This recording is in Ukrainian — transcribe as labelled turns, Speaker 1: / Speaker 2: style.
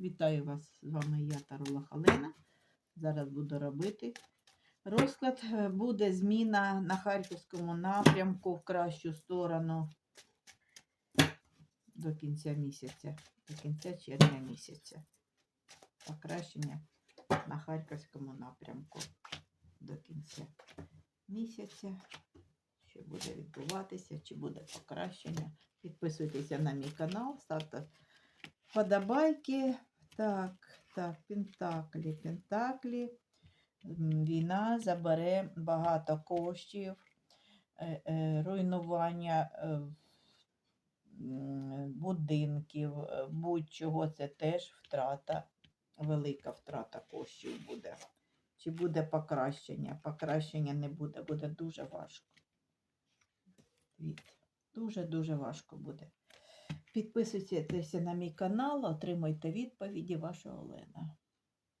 Speaker 1: Вітаю вас! З вами я Тарула Халина. Зараз буду робити розклад. Е, Буде зміна на Харківському напрямку в кращу сторону до кінця місяця, до кінця червня місяця. Покращення на Харківському напрямку до кінця місяця. Що буде відбуватися, чи буде покращення. Підписуйтеся на мій канал, ставте Подобайки. Так, так, Пентаклі, Пентаклі. Війна забере багато коштів, е, е, руйнування е, будинків, будь-чого це теж втрата, велика втрата коштів буде. Чи буде покращення? Покращення не буде, буде дуже важко. Дуже-дуже важко буде. Підписуйтеся на мій канал, отримуйте відповіді ваша Олена.